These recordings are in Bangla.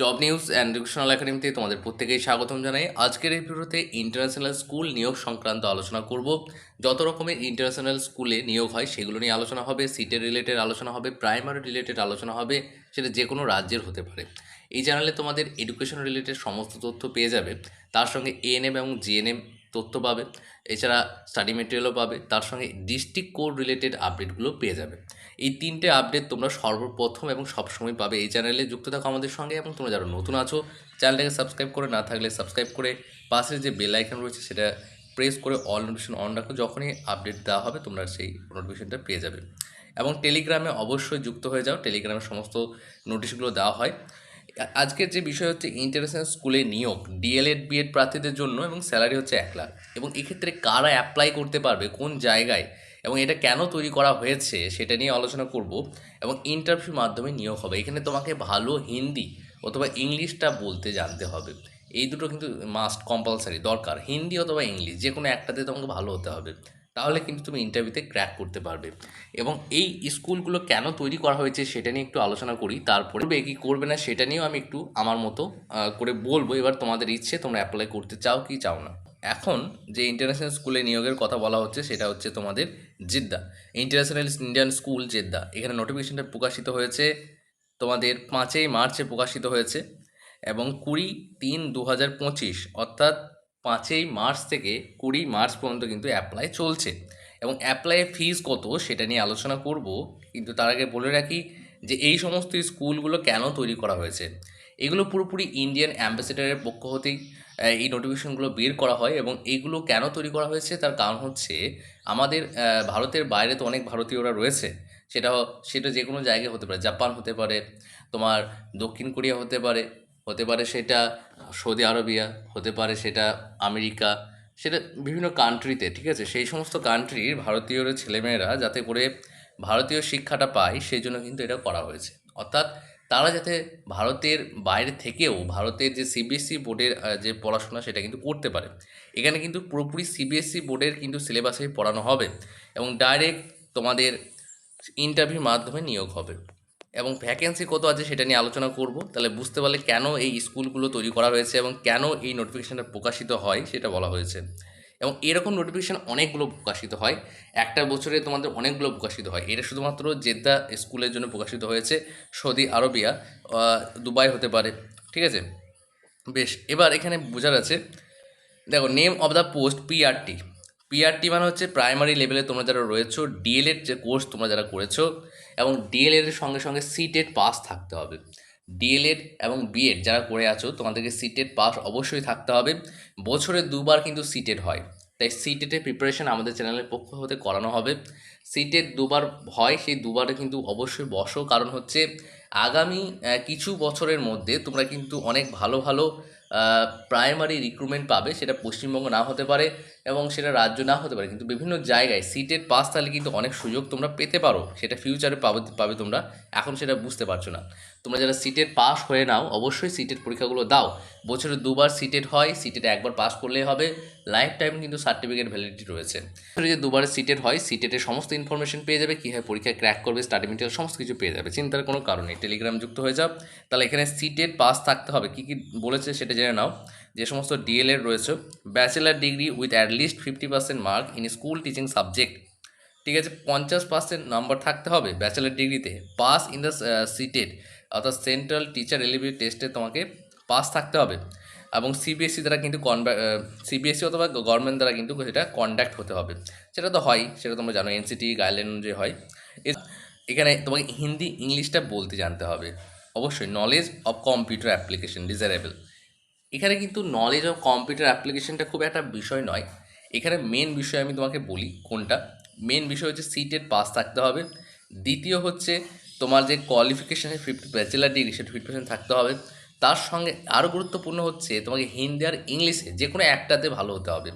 জব নিউজ অ্যান্ড এডুকেশনাল একাডেমিতে তোমাদের প্রত্যেকেই স্বাগতম জানাই। আজকের এই ভিডিওতে ইন্টারন্যাশনাল স্কুল নিয়োগ সংক্রান্ত আলোচনা করব। যত রকমের ইন্টারন্যাশনাল স্কুলে নিয়োগ হয়, সেগুলো নিয়ে আলোচনা হবে। সিটের রিলেটেড আলোচনা হবে প্রাইমারি রিলেটেড আলোচনা হবে, সেটা যে কোনো রাজ্যের হতে পারে। এই চ্যানেলে তোমাদের এডুকেশন রিলেটেড সমস্ত তথ্য পেয়ে যাবে। তার সঙ্গে এএনএম এবং জিএনএম তথ্য পাবে, এছাড়া স্টাডি মেটেরিয়ালও পাবে, তার সঙ্গে ডিস্ট্রিক্ট কোড রিলেটেড আপডেটগুলো পেয়ে যাবে। এই তিনটে আপডেট তোমরা সর্বপ্রথম এবং সবসময় পাবে এই চ্যানেলে যুক্ত থাকো আমাদের সঙ্গে এবং তোমরা যারা নতুন আছো চ্যানেলটাকে সাবস্ক্রাইব করে না থাকলে সাবস্ক্রাইব করে পাশের যে বেল আইকন রয়েছে সেটা প্রেস করে অল নোটিফিকেশন অন রাখো, যখনই আপডেট দেওয়া হবে তোমরা সেই নোটিফিকেশনটা পেয়ে যাবে। এবং টেলিগ্রামে অবশ্যই যুক্ত হয়ে যাও। টেলিগ্রামে সমস্ত নোটিশগুলো দেওয়া হয়। আজকের যে বিষয় হচ্ছে ইন্টারন্যাশনাল স্কুলে নিয়োগ ডিএলএড বিএড প্রার্থীদের জন্য এবং স্যালারি হচ্ছে এক লাখ। এবং এক্ষেত্রে কারা অ্যাপ্লাই করতে পারবে, কোন জায়গায়, এবং এটা কেন তৈরি করা হয়েছে, সেটা নিয়ে আলোচনা করব এবং ইন্টারভিউর মাধ্যমে নিয়োগ হবে। এখানে তোমাকে ভালো হিন্দি অথবা ইংলিশটা বলতে জানতে হবে। এই দুটো কিন্তু মাস্ট কম্পালসারি দরকার। হিন্দি অথবা ইংলিশ যে কোনো একটাতে তোমাকে ভালো হতে হবে। তাহলে কিন্তু তুমি ইন্টারভিউতে ক্র্যাক করতে পারবে। এবং এই স্কুলগুলো কেন তৈরি করা হয়েছে সেটা নিয়ে একটু আলোচনা করি। তারপরে কি করবে না সেটা নিয়েও আমি একটু আমার মতো করে বলব। এবার তোমাদের ইচ্ছে, তোমরা অ্যাপ্লাই করতে চাও কি চাও না। এখন যে ইন্টারন্যাশনাল স্কুলে নিয়োগের কথা বলা হচ্ছে, সেটা হচ্ছে তোমাদের Jeddah. International Indian school Jeddah. এখানে নোটিফিকেশনটা প্রকাশিত হয়েছে, তোমাদের পাঁচই মার্চে প্রকাশিত হয়েছে। এবং কুড়ি তিন দু হাজার পঁচিশ, অর্থাৎ পাঁচই মার্চ থেকে কুড়ি মার্চ পর্যন্ত কিন্তু অ্যাপ্লাই চলছে। এবং অ্যাপ্লাইয়ের ফিজ কত সেটা নিয়ে আলোচনা করব, কিন্তু তার আগে বলে রাখি যে এই সমস্ত স্কুলগুলো কেন তৈরি করা হয়েছে? এগুলো পুরোপুরি ইন্ডিয়ান অ্যাম্বাসেডারের পক্ষ হতেই এই নোটিফিকেশনগুলো বের করা হয় এবং এইগুলো কেন তৈরি করা হয়েছে? তার কারণ হচ্ছে আমাদের ভারতের বাইরে তো অনেক ভারতীয়রা রয়েছে। সেটা সেটা যে কোনো জায়গায় হতে পারে, জাপান হতে পারে, তোমার দক্ষিণ কোরিয়া হতে পারে হতে পারে সেটা সৌদি আরবিয়া, হতে পারে সেটা আমেরিকা, সেটা বিভিন্ন কান্ট্রিতে ঠিক আছে? সেই সমস্ত কান্ট্রির ভারতীয় ছেলেমেয়েরা যাতে করে ভারতীয় শিক্ষাটা পায়, সেই জন্য কিন্তু এটা করা হয়েছে। অর্থাৎ তারা যাতে ভারতের বাইরে থেকেও, ভারতের যে সিবিএসসি বোর্ডের যে পড়াশোনা, সেটা কিন্তু করতে পারে। এখানে কিন্তু পুরোপুরি সিবিএসসি বোর্ডের কিন্তু সিলেবাসেই পড়ানো হবে এবং ডাইরেক্ট তোমাদের ইন্টারভিউর মাধ্যমে নিয়োগ হবে। এবং ভ্যাকেন্সি কত আছে সেটা নিয়ে আলোচনা করব। তাহলে বুঝতে পারলে কেন এই স্কুলগুলো তৈরি করা হয়েছে এবং কেন এই নোটিফিকেশানটা প্রকাশিত হয় সেটা বলা হয়েছে। এবং এরকম নোটিফিকেশান অনেকগুলো প্রকাশিত হয়। একটা বছরে তোমাদের অনেকগুলো প্রকাশিত হয়। এটা শুধুমাত্র জেদ্দা স্কুলের জন্য প্রকাশিত হয়েছে সৌদি আরবিয়া দুবাই হতে পারে। ঠিক আছে? বেশ, এবার এখানে বোঝার আছে, দেখো name of the post PRT PRT মানে হচ্ছে প্রাইমারি লেভেলে তোমরা যারা রয়েছো ডিএলএড যে কোর্স তোমরা যারা করেছ, এবং ডিএলএড এর সঙ্গে সঙ্গে সিটেড পাস থাকতে হবে। ডিএলএড এবং বিএড যারা করে আছো, তোমাদেরকে সিটেড পাস অবশ্যই থাকতে হবে। বছরে দুবার কিন্তু সিটেড হয়। তাই সিটেটের প্রিপারেশন আমাদের চ্যানেলের পক্ষ হতে করানো হবে। সিটেড দুবার হয়, সেই দুবারে কিন্তু অবশ্যই বসো। কারণ হচ্ছে আগামী কিছু বছরের মধ্যে তোমরা কিন্তু অনেক ভালো ভালো প্রাইমারি রিক্রুটমেন্ট পাবে। সেটা পশ্চিমবঙ্গ না হতে পারে। এবং সেটা রাজ্য না হতে পারে, কিন্তু বিভিন্ন জায়গায় সিটের পাস তাহলে কিন্তু অনেক সুযোগ তোমরা পেতে পারো। সেটা ফিউচারে পাবে পাবে তোমরা। এখন সেটা বুঝতে পারছ না। তোমরা যারা সিটের পাস হয়ে নাও, অবশ্যই সিটের পরীক্ষাগুলো দাও। বছরে দুবার সিটের হয় সিটেড একবার পাস করলেই হবে। লাইফ টাইম কিন্তু সার্টিফিকেট ভ্যালিডিটি রয়েছে। যে দুবারে সিটের হয় সিটেটের সমস্ত ইনফরমেশন পেয়ে যাবে কীভাবে পরীক্ষায় ক্র্যাক করবে স্টাডি মেটেরিয়াল সমস্ত কিছু পেয়ে যাবে। চিন্তার কোনো কারণ টেলিগ্রাম যুক্ত হয়ে যাও। তাহলে এখানে সিটের পাস থাকতে হবে। কী কী বলেছে সেটা জেনে নাও। যে সমস্ত ডিএলএড রয়েছে bachelor degree with at least fifty percent mark in school teaching subject ঠিক আছে, পঞ্চাশ পার্সেন্ট নাম্বার থাকতে হবে ব্যাচেলার ডিগ্রিতে পাস ইন দ্য সিটেড অর্থাৎ সেন্ট্রাল টিচার এলিবিলিটি টেস্টে তোমাকে পাস থাকতে হবে। এবং সিবিএসসি দ্বারা কিন্তু সিবিএসসি E অথবা গভর্নমেন্ট দ্বারা কিন্তু সেটা কন্ডাক্ট হতে হবে। সেটা তো হয়, সেটা তোমরা জানো এনসিটি গাইডলাইন যে হয়। এখানে তোমাকে হিন্দি, ইংলিশটা বলতে জানতে হবে। অবশ্যই knowledge of computer application desirable এখানে কিন্তু নলেজ অফ কম্পিউটার অ্যাপ্লিকেশনটা খুব একটা বিষয় নয়। এখানে মেন বিষয় আমি তোমাকে বলি কোনটা। মেন বিষয় হচ্ছে সিটের পাস থাকতে হবে। দ্বিতীয় হচ্ছে তোমার যে কোয়ালিফিকেশানের ফিফটি ব্যাচেলার ডিগ্রি সেটা ফিফটি পার্সেন্ট থাকতে হবে। তার সঙ্গে আরও গুরুত্বপূর্ণ হচ্ছে তোমাকে হিন্দি আর ইংলিশে যে কোনো একটাতে ভালো হতে হবে।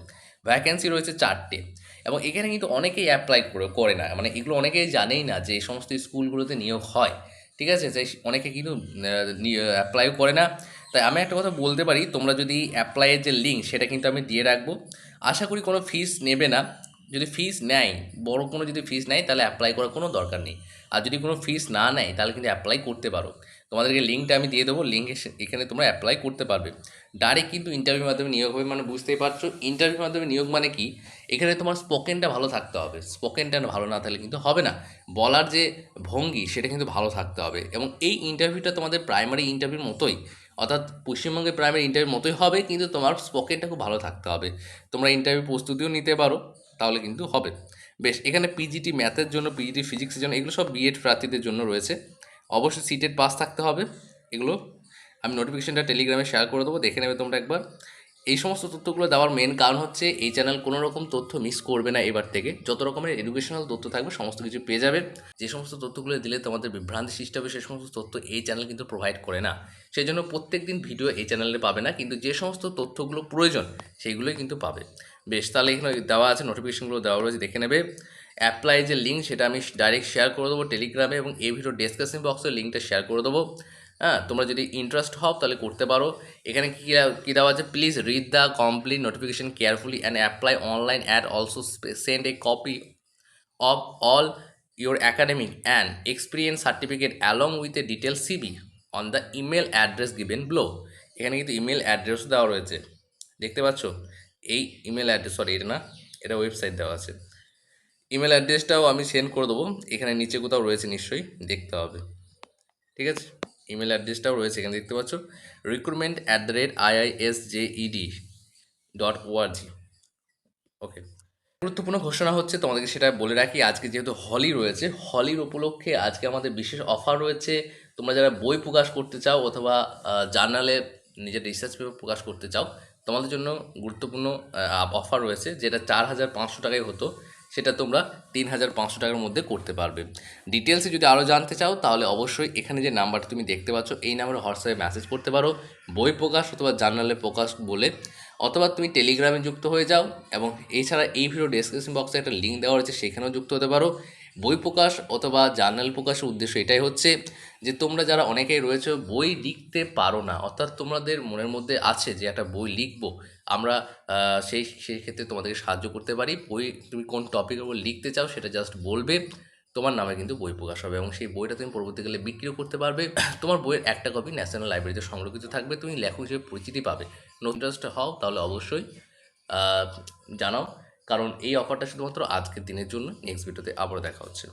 ভ্যাকেন্সি রয়েছে চারটে। এবং এখানে কিন্তু অনেকেই অ্যাপ্লাই করে করে না। মানে এগুলো অনেকেই জানেই না যে এই সমস্ত স্কুলগুলোতে নিয়োগ হয়। ঠিক আছে? তাই অনেকে কিন্তু অ্যাপ্লাইও করে না। তাই আমি একটা কথা বলতে পারি, তোমরা যদি অ্যাপ্লাইয়ের যে লিঙ্ক সেটা কিন্তু আমি দিয়ে রাখব। আশা করি কোনো ফিস নেবে না। যদি ফিস নেয়, বড় কোনো যদি ফিস নেয়, তাহলে অ্যাপ্লাই করার কোনো দরকার নেই। আর যদি কোনো ফিস না নেয়, তাহলে কিন্তু অ্যাপ্লাই করতে পারো। তোমাদেরকে লিঙ্কটা আমি দিয়ে দেবো লিঙ্ক এখানে তোমরা অ্যাপ্লাই করতে পারবে। ডাইরেক্ট কিন্তু ইন্টারভিউর মাধ্যমে নিয়োগ হবে মানে বুঝতেই পারছ। ইন্টারভিউর মাধ্যমে নিয়োগ মানে কি? এখানে তোমার স্পোকেনটা ভালো থাকতে হবে। স্পোকেনটা ভালো না থাকলে কিন্তু হবে না। বলার যে ভঙ্গি, সেটা কিন্তু ভালো থাকতে হবে। এবং এই ইন্টারভিউটা তোমাদের প্রাইমারি ইন্টারভিউর মতোই। অর্থাৎ পশ্চিমবঙ্গের প্রাইমারি ইন্টারভিউর মতোই হবে, কিন্তু তোমার স্পোকেনটা খুব ভালো থাকতে হবে। তোমরা ইন্টারভিউ প্রস্তুতিও নিতে পারো, তাহলে কিন্তু হবে। বেশ, এখানে পিজিটি ম্যাথের জন্য পিজিটি ফিজিক্সের জন্য, এগুলো সব বিএড প্রার্থীদের জন্য রয়েছে। অবশ্যই সিটেড পাস থাকতে হবে। এগুলো আমি নোটিফিকেশানটা টেলিগ্রামে শেয়ার করে দেবো, দেখে নেবে তোমরা একবার। এই সমস্ত তথ্যগুলো দেওয়ার মেন কারণ হচ্ছে, এই চ্যানেল কোনো রকম তথ্য মিস করবে না এবার থেকে। যত রকমের এডুকেশনাল তথ্য থাকবে, সমস্ত কিছু পেয়ে যাবে। যে সমস্ত তথ্যগুলো দিলে তোমাদের বিভ্রান্তি সৃষ্টি হবে, সে সমস্ত তথ্য এই চ্যানেল কিন্তু প্রোভাইড করে না। সেই জন্য প্রত্যেক দিন ভিডিও এই চ্যানেলে পাবে না, কিন্তু যে সমস্ত তথ্যগুলো প্রয়োজন সেইগুলোই কিন্তু পাবে। বেশ, তাহলে এখানে দেওয়া আছে নোটিফিকেশনগুলো দেওয়া রয়েছে, দেখে নেবে। অ্যাপ্লাই যে লিঙ্ক সেটা আমি ডাইরেক্ট শেয়ার করে দেবো টেলিগ্রামে এবং এই ভিডিও ডিসকাশন বক্সে লিঙ্কটা শেয়ার করে দেবো। হ্যাঁ তোমরা যদি ইন্টারেস্ট হও তাহলে করতে পারো। এখানে কী কী দেওয়া আছে? Please read the complete notification carefully and apply online add also send a copy of all your academic and experience certificate along with a detailed CV on the email address given below এখানে কিন্তু ইমেল অ্যাড্রেস দেওয়া রয়েছে। দেখতে পাচ্ছ? এই ইমেল অ্যাড্রেস সরি এটা না, এটা ওয়েবসাইট দেওয়া আছে। ইমেল অ্যাড্রেসটাও আমি সেন্ড করে দেবো। এখানে নিচে কোথাও রয়েছে নিশ্চয়ই, দেখতে হবে। ঠিক আছে? ইমেল অ্যাড্রেসটাও রয়েছে, এখানে দেখতে পাচ্ছ? Recruitment at the rate IISJED dot ORG okay গুরুত্বপূর্ণ ঘোষণা হচ্ছে, তোমাদেরকে সেটা বলে রাখি, আজকে যেহেতু হলি রয়েছে, হলির উপলক্ষে আজকে আমাদের বিশেষ অফার রয়েছে। তোমরা যারা বই প্রকাশ করতে চাও অথবা জার্নালে নিজের রিসার্চ পেপার প্রকাশ করতে চাও, তোমাদের জন্য গুরুত্বপূর্ণ অফার রয়েছে, যেটা চার হাজার পাঁচশো টাকায় হতো। সেটা তোমরা তিন হাজার পাঁচশো টাকার মধ্যে করতে পারবে। ডিটেলসে যদি আরও জানতে চাও, তাহলে অবশ্যই এখানে যে নাম্বারটা তুমি দেখতে পাচ্ছ, এই নাম্বারে হোয়াটসঅ্যাপে মেসেজ করতে পারো। বই প্রকাশ অথবা জার্নালে প্রকাশ বলে, অথবা তুমি টেলিগ্রামে যুক্ত হয়ে যাও এবং এছাড়া এই ভিডিও ডেসক্রিপশন বক্সে একটা লিঙ্ক দেওয়া রয়েছে, সেখানেও যুক্ত হতে পারো। বই প্রকাশ অথবা জার্নাল প্রকাশের উদ্দেশ্য এটাই হচ্ছে যে, তোমরা যারা অনেকেই রয়েছে, বই লিখতে পারো না, অর্থাৎ তোমাদের মনের মধ্যে আছে যে, একটা বই লিখব আমরা সেই সেই ক্ষেত্রে তোমাদেরকে সাহায্য করতে পারি। বই তুমি কোন টপিকের উপর লিখতে চাও সেটা জাস্ট বলবে। তোমার নামে কিন্তু বই প্রকাশ হবে এবং সেই বইটা তুমি পরবর্তীকালে বিক্রিও করতে পারবে। তোমার বইয়ের একটা কপি ন্যাশনাল লাইব্রেরিতে সংরক্ষিত থাকবে। তুমি লেখক হিসেবে পরিচিতি পাবে। ইন্টারেস্ট হও তাহলে অবশ্যই জানাও। কারণ এই অফারটা শুধুমাত্র আজকের দিনের জন্য। নেক্সট ভিডিওতে আবারও দেখা হচ্ছে।